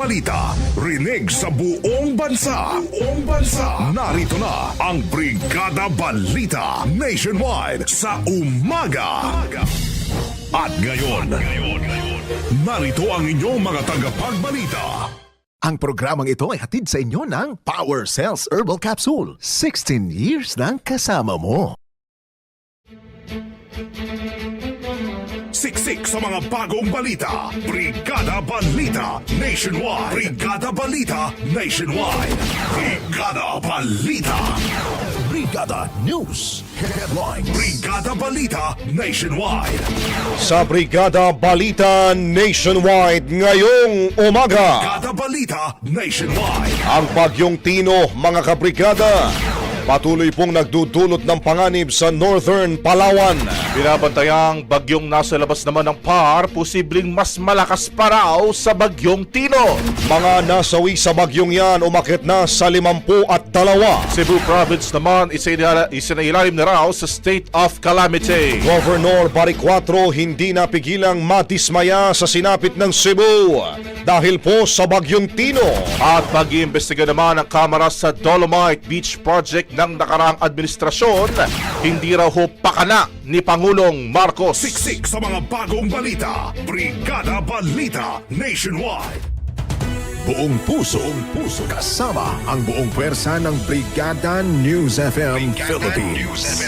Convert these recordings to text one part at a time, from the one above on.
Balita, rinig sa buong bansa. Buong bansa. Narito na ang Brigada Balita Nationwide sa umaga. At ngayon, narito ang inyong mga tagapagbalita. Ang programang ito ay hatid sa inyo ng Power Cells Herbal Capsule. 16 years ng kasama mo. Siksik sa mga bagong balita. Brigada Balita Nationwide. Brigada Balita Nationwide. Brigada Balita. Brigada News Headlines. Brigada Balita Nationwide. Sa Brigada Balita Nationwide ngayong umaga. Brigada Balita Nationwide. Ang Bagyong Tino, mga kabrigada, patuloy pong nagdudulot ng panganib sa Northern Palawan. Binabantayang bagyong nasa labas naman ng PAR, posibleng mas malakas pa raw sa bagyong Tino. Mga nasawi sa bagyong yan umakit na sa 52. Cebu Province naman isinailalim na raw sa state of calamity. Governor Barry Cuatro hindi napigilang matismaya sa sinapit ng Cebu dahil po sa bagyong Tino. At mag-iimbestiga naman ang Kamara sa Dolomite Beach Project ng nakaraang administrasyon, hindi raw ho pakana ni Pangulong Marcos. Siksik sa mga bagong balita. Brigada Balita Nationwide. Buong puso, buong puso kasama ang buong pwersa ng Brigada News FM Philippines.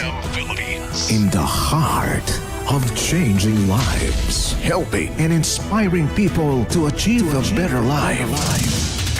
In the heart of changing lives, helping and inspiring people to achieve a better life.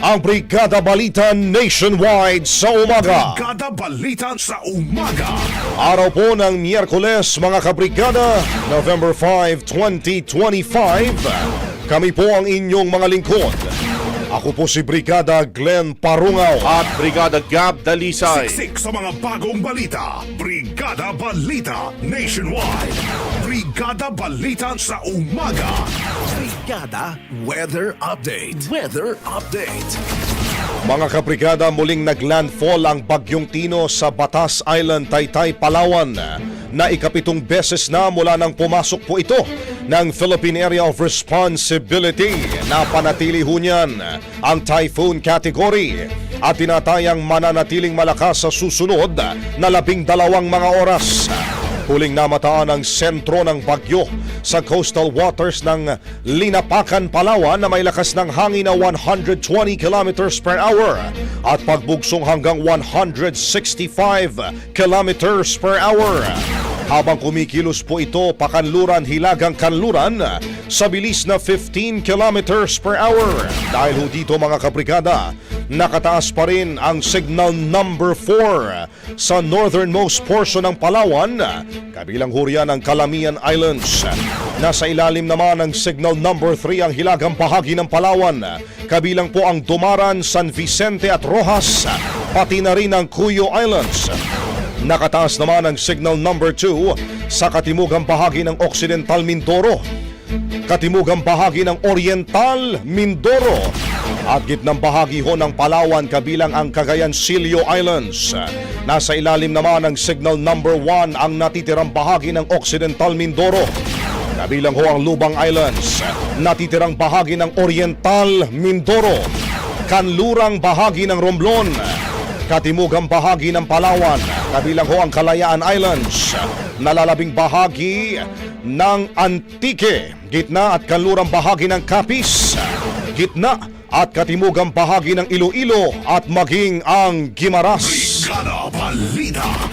ang Brigada Balita Nationwide sa umaga. Brigada Balita sa umaga. Araw po ng Miyerkules mga kabrigada, November 5, 2025. Kami po ang inyong mga lingkod. Ako po si Brigada Glenn Parungaw. At Brigada Gab Dalisay. Siksik sa mga bagong balita. Brigada Balita Nationwide. Brigada Balita sa umaga. Brigada Weather Update. Weather Update. Mga kabrigada, muling naglandfall ang Bagyong Tino sa Batas Island, Taytay, Palawan na ikapitong beses na mula nang pumasok po ito ng Philippine Area of Responsibility na panatili ho niyan ang typhoon category at tinatayang mananatiling malakas sa susunod na labing dalawang mga oras. Huling namataan ang sentro ng bagyo sa coastal waters ng Linapakan, Palawan na may lakas ng hangin na 120 kilometers per hour at pagbugsong hanggang 165 kilometers per hour. Habang kumikilos po ito pakanluran hilagang kanluran sa bilis na 15 kilometers per hour. Dahil ho dito mga kabrigada, nakataas pa rin ang signal number 4 sa northernmost portion ng Palawan, kabilang hurya ng Calamian Islands. Nasa ilalim naman ng signal number 3 ang hilagang bahagi ng Palawan, kabilang po ang Dumaran, San Vicente at Rojas, pati na rin ang Cuyo Islands. Nakataas naman ang signal number 2 sa katimugang bahagi ng Occidental Mindoro, katimugang bahagi ng Oriental Mindoro at gitnang bahagi ho ng Palawan kabilang ang Cagayan Silio Islands. Nasa ilalim naman ng signal number 1 ang natitirang bahagi ng Occidental Mindoro. Kabilang ho ang Lubang Islands, natitirang bahagi ng Oriental Mindoro, kanlurang bahagi ng Romblon, katimugang bahagi ng Palawan, kabilang ho ang Kalayaan Islands, nalalabing bahagi ng Antique, gitna at kanlurang bahagi ng Capiz, gitna at katimugang bahagi ng Iloilo at maging ang Gimaras.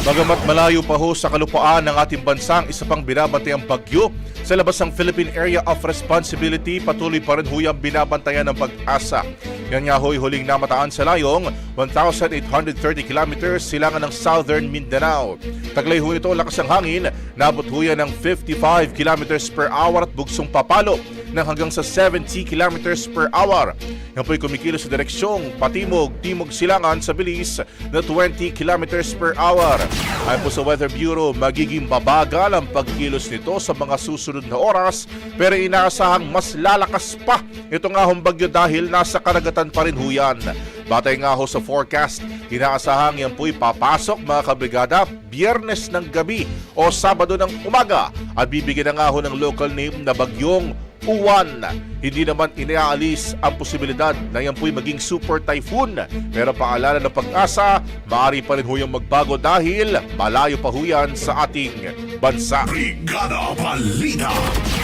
Bagamat malayo pa ho sa kalupaan ng ating bansa ang isa pang binabantayan bagyo, sa labas ng Philippine Area of Responsibility, patuloy pa rin huyang binabantayan ng pag-asa. Yan nga ho'y huling namataan sa layong 1,830 kilometers silangan ng Southern Mindanao. Taglay ho ito lakas ng hangin, nabot ho ng 55 kilometers per hour at bugsong papalo ng hanggang sa 70 kilometers per hour. Yan po'y kumikilos sa direksyong patimog, timog silangan sa bilis na 20 kilometers per hour. Ayon po sa Weather Bureau, magiging mabagal ang pagkilos nito sa mga susunod na oras pero inaasahang mas lalakas pa ito nga hong bagyo dahil nasa karagatan pa rin ho yan. Batay nga ho sa forecast, inaasahang yan po'y papasok mga kabrigada biyernes ng gabi o sabado ng umaga at bibigyan nga ho ng local name na bagyong Uwan. Hindi naman inaalis ang posibilidad na yan po'y maging super typhoon. Pero paalala ng pag-asa, maaari pa rin ho yung magbago dahil malayo pa ho yan sa ating bansa. Brigada Balita.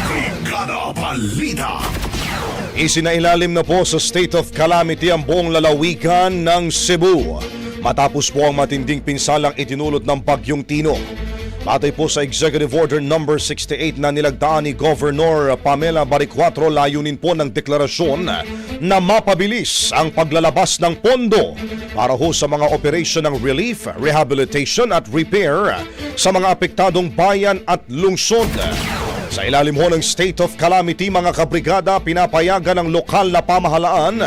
Brigada Balita. Isinailalim na po sa state of calamity ang buong lalawigan ng Cebu matapos po ang matinding pinsalang itinulot ng Bagyong Tino. Batay po sa Executive Order number 68 na nilagdaan ni Governor Pamela Baricuatro layunin po ng deklarasyon na mapabilis ang paglalabas ng pondo para ho sa mga operation ng relief, rehabilitation at repair sa mga apektadong bayan at lungsod. Sa ilalim ho ng state of calamity mga kabrigada, pinapayagan ng lokal na pamahalaan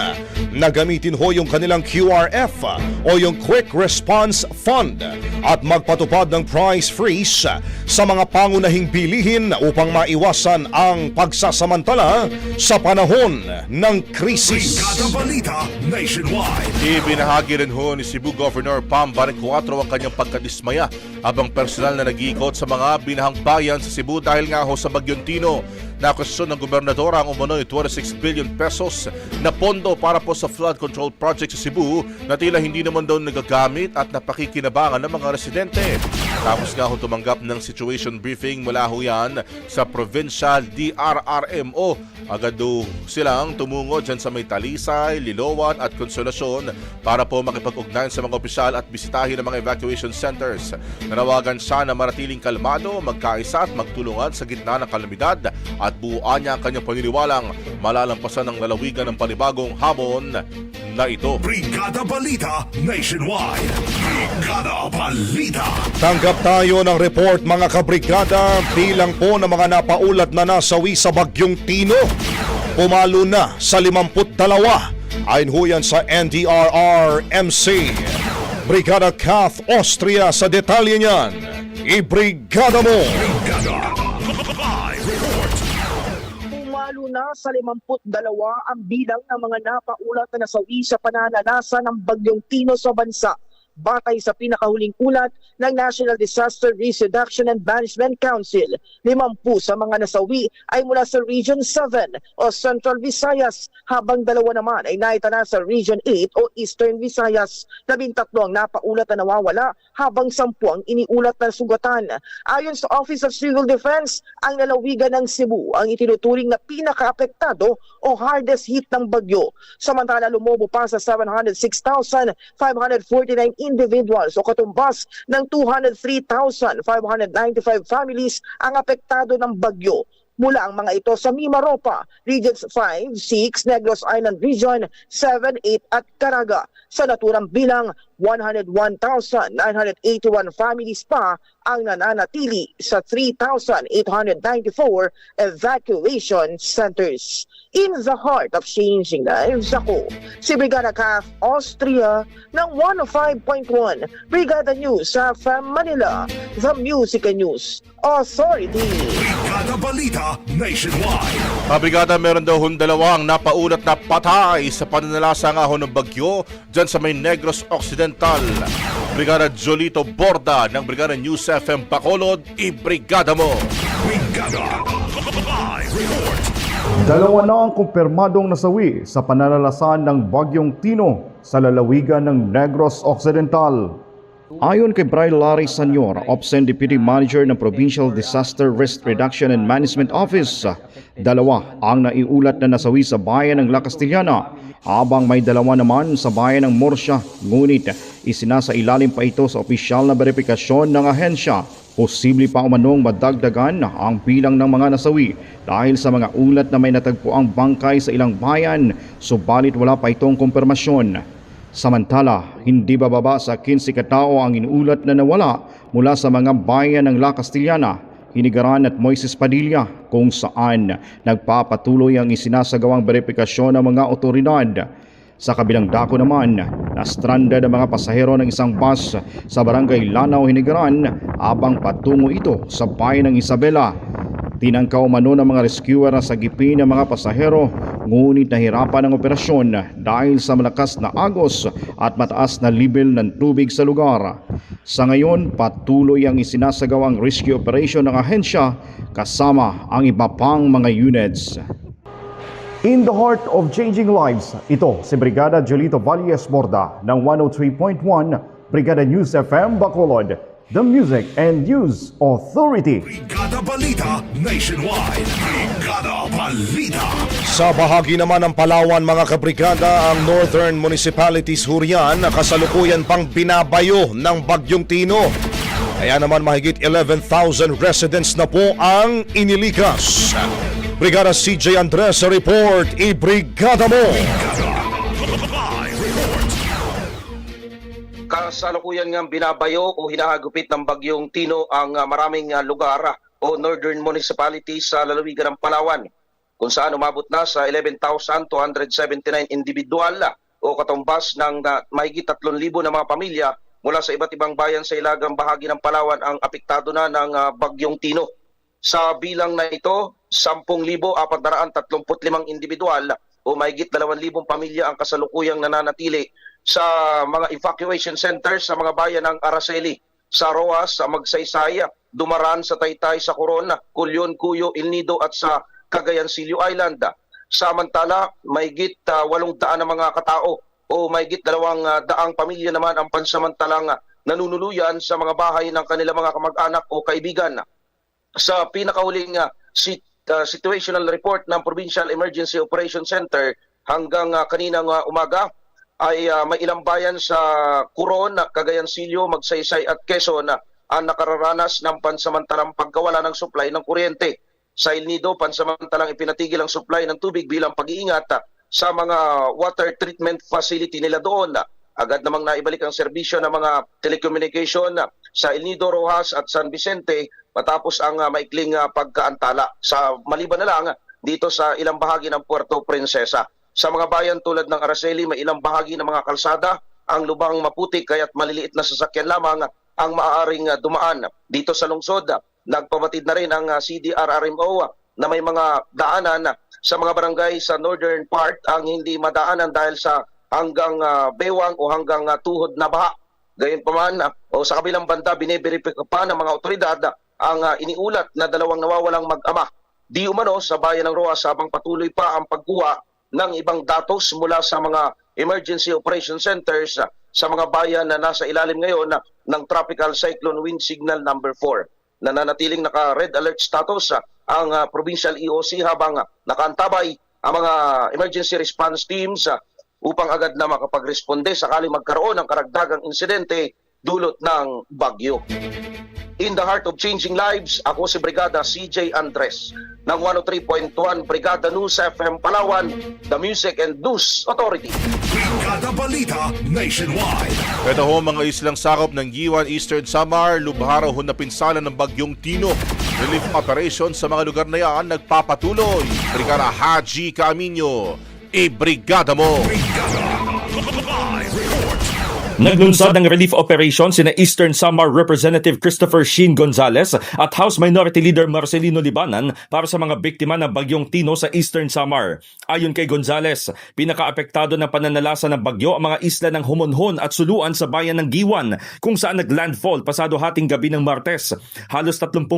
na gamitin ho yung kanilang QRF o yung Quick Response Fund at magpatupad ng price freeze sa mga pangunahing bilihin upang maiwasan ang pagsasamantala sa panahon ng krisis. Ibinahagi rin ho ni Cebu Governor Pam Baricuatro ang kanyang pagkadismaya habang personal na nag-iikot sa mga binahang bayan sa Cebu dahil nga ho sa Bagyong Tino na kwestiyon ng gobernador ang umano'y 26 billion pesos na pondo para po sa flood control project sa Cebu na tila hindi naman daw nagagamit at napakikinabangan ng mga residente. Tapos nga ho tumanggap ng situation briefing mula ho yan sa provincial DRRMO. Agad do silang tumungo dyan sa may Talisay, Liloan at Konsolasyon para po makipag-ugnayan sa mga opisyal at bisitahin ang mga evacuation centers. Nanawagan siya na maratiling kalmado, magkaisa at magtulungan sa gitna ng kalamidad at buuan niya ang kanyang paniniwalang malalampasan ng lalawigan ng panibagong hamon na ito. Brigada Balita Nationwide. Brigada Balita. Tanggap tayo ng report mga kabrigada bilang po ng mga napaulat na nasawi sa Bagyong Tino. Pumalo na sa 52. Ayon ho yan sa NDRR-MC. Brigada Kath Austria sa detalye niyan. Ibrigada mo! Brigada. Na sa 52 ang bilang ng mga napaulat na nasawi sa pananalasa ng bagyong Tino sa bansa. Batay sa pinakahuling ulat ng National Disaster Risk Reduction and Management Council, limampu sa mga nasawi ay mula sa Region 7 o Central Visayas, habang dalawa naman ay naitala sa Region 8 o Eastern Visayas. Labintatlo ang napaulat na nawawala habang sampu ang iniulat na sugatan. Ayon sa Office of Civil Defense, ang lalawigan ng Cebu ang itinuturing na pinakaapektado o hardest hit ng bagyo. Samantala lumobo pa sa 706,549 individuals o katumbas ng 203,595 families ang apektado ng bagyo. Mula ang mga ito sa Mimaropa, Regions 5, 6, Negros Island Region, 7, 8 at Caraga. Sa naturang bilang, 101,981 families pa ang nananatili sa 3,894 evacuation centers. In the heart of changing lives, ako, si Brigada Kath Austria ng 105.1 Brigada News sa FM Manila, The Music and News Authority. Brigada Balita Nationwide. Mga brigada, meron daw hong dalawang napaulat na patay sa pananalasa nga ho ng bagyo dyan sa may Negros Occidental. Brigada Jolito Borda ng Brigada News FM Bacolod, i-brigada mo! Brigada. Live report. Dalawa na ang kumpirmadong nasawi sa pananalasan ng Bagyong Tino sa lalawigan ng Negros Occidental. Ayon kay Bray Larry Sanyor, OPSEN Deputy Manager ng Provincial Disaster Risk Reduction and Management Office, dalawa ang naiulat na nasawi sa bayan ng La Castellana, habang may dalawa naman sa bayan ng Murcia, ngunit isinasa ilalim pa ito sa opisyal na verifikasyon ng ahensya. Posible pa umanong madagdagan ang bilang ng mga nasawi dahil sa mga ulat na may natagpuang bangkay sa ilang bayan, subalit wala pa itong kumpirmasyon. Samantala, hindi bababa sa 15 katao ang inuulat na nawala mula sa mga bayan ng La Castellana. Hinigaran at Moises Padilla kung saan nagpapatuloy ang isinasagawang verifikasyon ng mga otoridad. Sa kabilang dako naman, na-stranded ang mga pasahero ng isang bus sa barangay Lanao, Hinigaran abang patungo ito sa bayan ng Isabela. Tinangkaw mano ng mga rescuer na sagipin ng mga pasahero ngunit nahirapan ang operasyon dahil sa malakas na agos at mataas na level ng tubig sa lugar. Sa ngayon, patuloy ang isinasagawang rescue operation ng ahensya kasama ang iba pang mga units. In the heart of changing lives, ito si Brigada Jolito Valles Borda ng 103.1 Brigada News FM Bacolod, the Music and News Authority. Brigada Balita Nationwide. Brigada Balita. Sa bahagi naman ng Palawan mga kabrigada, ang Northern Municipalities Hurian na kasalukuyan pang binabayo ng Bagyong Tino. Kaya naman mahigit 11,000 residents na po ang inilikas. Brigada CJ Andres sa report, i-brigada mo! Live kasalukuyan nga binabayo o hinahagupit ng bagyong Tino ang ah, maraming ah, lugar ah, o northern municipalities sa lalawigan ng Palawan kung saan umabot na sa 11,279 individual o katumbas ng ah, mahigit 3,000 na mga pamilya mula sa iba't ibang bayan sa ilagang bahagi ng Palawan ang apektado na ng bagyong Tino. Sa bilang na ito, 10,435 individual o mahigit 2,000 pamilya ang kasalukuyang nananatili sa mga evacuation centers sa mga bayan ng Araceli, sa Roas, sa Magsaysay, Dumaran, sa Taytay, sa Corona, Culyon, Cuyo, El Nido at sa Cagayan Silio Island. Samantala, mahigit uh, 800 na mga katao o mahigit dalawang ah, daang pamilya naman ang pansamantalang ah, nanunuluyan sa mga bahay ng kanilang mga kamag-anak o kaibigan sa pinakahuling uh, uh, situational report ng Provincial Emergency Operation Center hanggang uh, kaninang uh, umaga ay uh, may ilang bayan sa Coron, Cagayan Silio, Magsaysay at Quezon na ang nakararanas ng pansamantalang pagkawala ng supply ng kuryente. Sa El Nido, pansamantalang ipinatigil ang supply ng tubig bilang pag-iingat uh, sa mga water treatment facility nila doon. Agad namang naibalik ang serbisyo ng mga telecommunication sa El Nido, Rojas at San Vicente matapos ang uh, maikling uh, pagkaantala. Sa maliban na lang dito sa ilang bahagi ng Puerto Princesa. Sa mga bayan tulad ng Araceli, may ilang bahagi ng mga kalsada ang lubang maputik kaya't maliliit na sasakyan lamang ang maaaring uh, dumaan. Dito sa lungsod, nagpabatid na rin ang uh, CDRRMO na may mga daanan sa mga barangay sa northern part ang hindi madaanan dahil sa hanggang uh, bewang o hanggang uh, tuhod na baha. Gayunpaman, uh, o sa kabilang banda, biniberipika pa ng mga otoridad ang iniulat na dalawang nawawalang mag-ama. Di umano sa bayan ng Roas habang patuloy pa ang pagkuha ng ibang datos mula sa mga emergency operation centers uh, sa mga bayan na nasa ilalim ngayon uh, ng Tropical Cyclone Wind Signal number 4. Nananatiling naka-red alert status uh, ang Provincial EOC habang nakaantabay ang mga emergency response teams upang agad na makapagresponde sakali magkaroon ng karagdagang insidente dulot ng bagyo. In the heart of changing lives, ako si Brigada CJ Andres ng 103.1 Brigada News FM Palawan, the Music and News Authority. Brigada Balita Nationwide. Ito ho mga islang sakop ng Giwan Eastern Samar, lubharaw ho na pinsala ng bagyong Tino. Relief operation sa mga lugar na yan nagpapatuloy. Brigada Haji Camino, i-brigada mo! Brigada Live report. Naglunsad ng relief operation sina Eastern Samar Representative Christopher Sheen Gonzales at House Minority Leader Marcelino Libanan para sa mga biktima ng bagyong Tino sa Eastern Samar. Ayon kay Gonzales, pinakaapektado ng pananalasa ng bagyo ang mga isla ng Humonhon at Suluan sa bayan ng Giwan kung saan naglandfall pasado hating gabi ng Martes. Halos 30%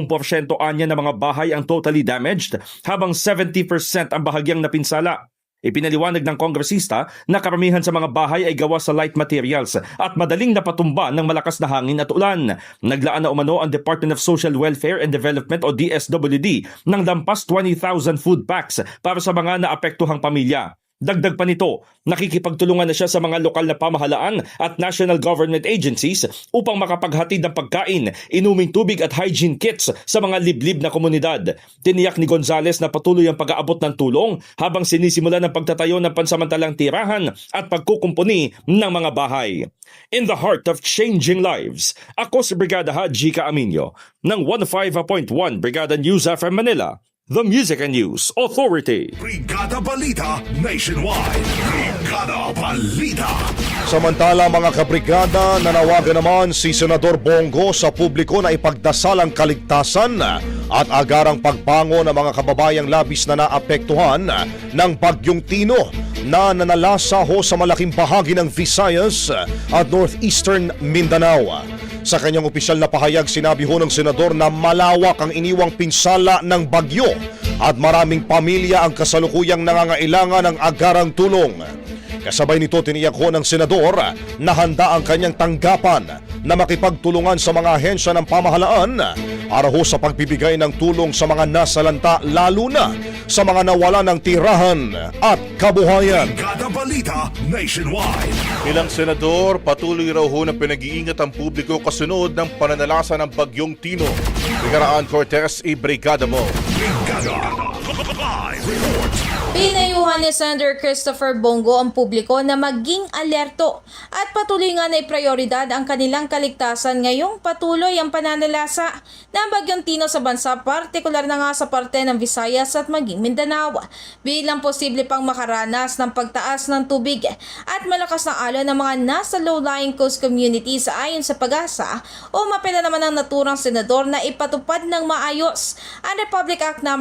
anya ng mga bahay ang totally damaged habang 70% ang bahagyang napinsala. Ipinaliwanag ng kongresista na karamihan sa mga bahay ay gawa sa light materials at madaling napatumba ng malakas na hangin at ulan. Naglaan na umano ang Department of Social Welfare and Development o DSWD ng lampas 20,000 food packs para sa mga naapektuhang pamilya. Dagdag pa nito, nakikipagtulungan na siya sa mga lokal na pamahalaan at national government agencies upang makapaghatid ng pagkain, inuming tubig at hygiene kits sa mga liblib na komunidad. Tiniyak ni Gonzales na patuloy ang pag-aabot ng tulong habang sinisimula ng pagtatayo ng pansamantalang tirahan at pagkukumpuni ng mga bahay. In the heart of changing lives, ako si Brigada Haji Kaaminyo ng 15.1 Brigada News FM Manila, the Music and News Authority. Brigada Balita Nationwide. Brigada Balita. Samantala mga kabrigada, nanawagan naman si Senador Bongo sa publiko na ipagdasal ang kaligtasan at agarang pagbango ng mga kababayang labis na naapektuhan ng Bagyong Tino na nanalasa ho sa malaking bahagi ng Visayas at Northeastern Mindanao. Sa kanyang opisyal na pahayag, sinabi ho ng senador na malawak ang iniwang pinsala ng bagyo at maraming pamilya ang kasalukuyang nangangailangan ng agarang tulong. Kasabay nito tiniyak ho ng senador na handa ang kanyang tanggapan na makipagtulungan sa mga ahensya ng pamahalaan para ho sa pagbibigay ng tulong sa mga nasalanta lalo na sa mga nawala ng tirahan at kabuhayan. Brigada Balita Nationwide. Bilang senador, patuloy raw ho na pinag-iingat ang publiko kasunod ng pananalasa ng Bagyong Tino. Bigaraan Cortez, i-brigada mo. Brigada. Pinayuhan ni Senator Christopher Bongo ang publiko na maging alerto at patuloy nga na prioridad ang kanilang kaligtasan ngayong patuloy ang pananalasa ng Bagyong Tino sa bansa, partikular na nga sa parte ng Visayas at maging Mindanao. Bilang posible pang makaranas ng pagtaas ng tubig at malakas na alon ng mga nasa low-lying coast communities ayon sa pag-asa o mapila naman ng naturang senador na ipatupad ng maayos ang Republic Act No.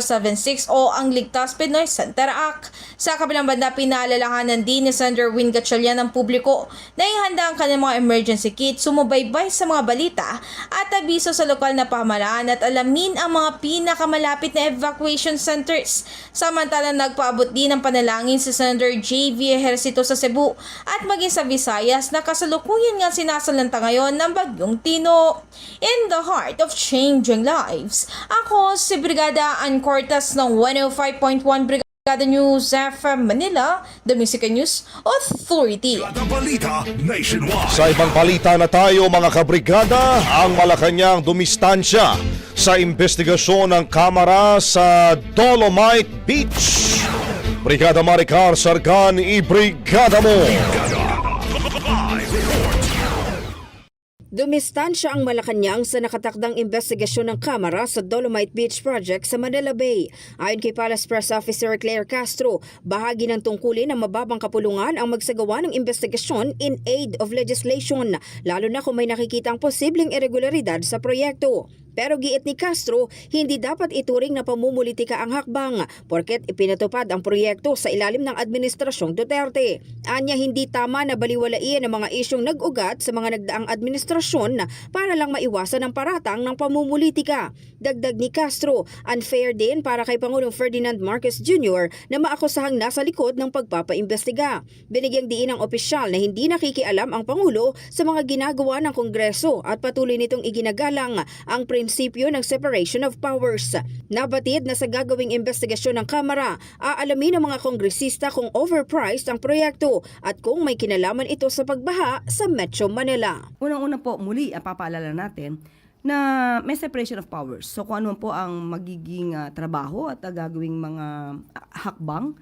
12076 o ang Ligtas Pinoy Center Act. Sa kabilang banda, pinaalalahanan din ni Senator Win Gatchalian ng publiko na ihanda ang kanilang mga emergency kit, sumubaybay sa mga balita at abiso sa lokal na pamahalaan at alamin ang mga pinakamalapit na evacuation centers. Samantalang nagpaabot din ng panalangin si Senator J.V. Ejercito sa Cebu at maging sa Visayas na kasalukuyan nga sinasalanta ngayon ng Bagyong Tino. In the heart of changing lives, ako si Brigada Ann Cortas ng 105.1 Brigada News FM Manila, the Music and News Authority. Brigada. Sa ibang balita na tayo mga kabrigada, ang Malacanang dumistansya sa investigasyon ng Kamara sa Dolomite Beach. Brigada Maricar Sargan, i-brigada mo! Live report. Dumistansya ang Malacanang sa nakatakdang investigasyon ng Kamara sa Dolomite Beach Project sa Manila Bay. Ayon kay Palace Press Officer Claire Castro, bahagi ng tungkulin ng mababang kapulungan ang magsagawa ng investigasyon in aid of legislation, lalo na kung may nakikitang posibleng irregularidad sa proyekto. Pero giit ni Castro, hindi dapat ituring na pamumulitika ang hakbang porket ipinatupad ang proyekto sa ilalim ng Administrasyong Duterte. Anya hindi tama na baliwalain ang mga isyong nag-ugat sa mga nagdaang administrasyon para lang maiwasan ang paratang ng pamumulitika. Dagdag ni Castro, unfair din para kay Pangulong Ferdinand Marcos Jr. na maakusahang nasa likod ng pagpapaimbestiga. Binigyang diin ng opisyal na hindi nakikialam ang Pangulo sa mga ginagawa ng Kongreso at patuloy nitong iginagalang ang prinsipyo ng separation of powers. Nabatid na sa gagawing investigasyon ng Kamara, aalamin ng mga kongresista kung overpriced ang proyekto at kung may kinalaman ito sa pagbaha sa Metro Manila. Unang-una po, muli, ah, papaalala natin na may separation of powers. So kung ano po ang magiging ah, trabaho at ah, gagawing mga ah, hakbang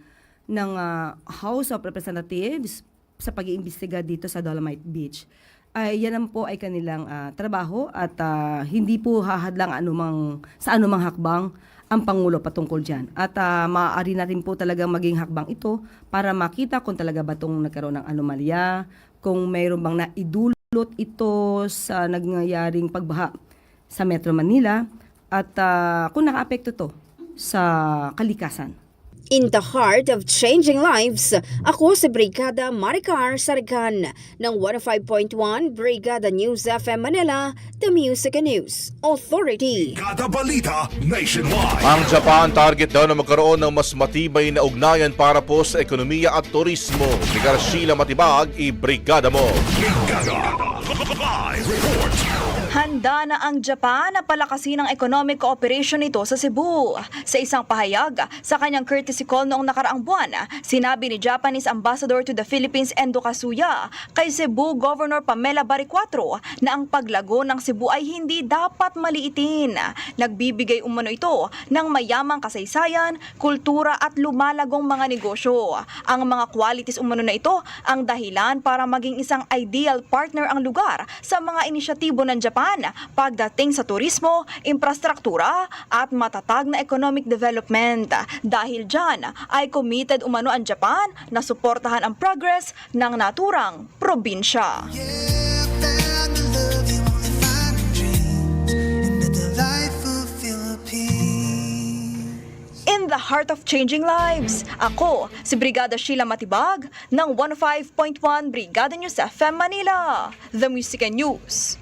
ng ah, House of Representatives sa pag-iimbestiga dito sa Dolomite Beach, ay yan po ay kanilang ah, trabaho at ah, hindi po hahadlang anumang, sa anumang hakbang ang Pangulo patungkol dyan. At ah, maaari na rin po talagang maging hakbang ito para makita kung talaga ba itong nagkaroon ng anomalya, kung mayroon bang naidulot ito sa nangyayaring pagbaha sa Metro Manila at ah, kung nakaapekto to sa kalikasan. In the heart of changing lives, ako si Brigada Maricar Sargan ng 105.1 Brigada News FM Manila, the Music and News Authority. Brigada Balita Nationwide. Ang Japan target daw na magkaroon ng mas matibay na ugnayan para po sa ekonomiya at turismo. Bigar Sheila Matibag, i-brigada mo. Brigada. Live report. Handa na ang Japan na palakasin ang economic cooperation nito sa Cebu. Sa isang pahayag sa kanyang courtesy call noong nakaraang buwan, sinabi ni Japanese Ambassador to the Philippines Endo Kasuya kay Cebu Governor Pamela Baricuatro na ang paglago ng Cebu ay hindi dapat maliitin. Nagbibigay umano ito ng mayamang kasaysayan, kultura at lumalagong mga negosyo. Ang mga qualities umano na ito ang dahilan para maging isang ideal partner ang lugar sa mga inisyatibo ng Japan pagdating sa turismo, infrastruktura at matatag na economic development. Dahil dyan ay committed umano ang Japan na suportahan ang progress ng naturang probinsya. In the heart of changing lives, ako si Brigada Sheila Matibag ng 105.1 Brigada News FM Manila, The Music and News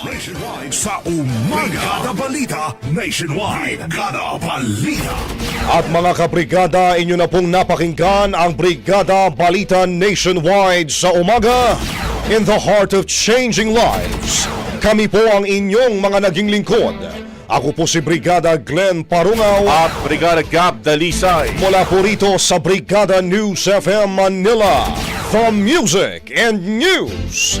Nationwide sa umaga. Brigada Balita Nationwide. Brigada Balita. At mga kabrigada, inyo na pong napakinggan ang Brigada Balita Nationwide sa umaga in the heart of changing lives. Kami po ang inyong mga naging lingkod. Ako po si Brigada Glenn Parungaw At Brigada Gab Dalisay. mula po rito sa Brigada News FM Manila. The Music and News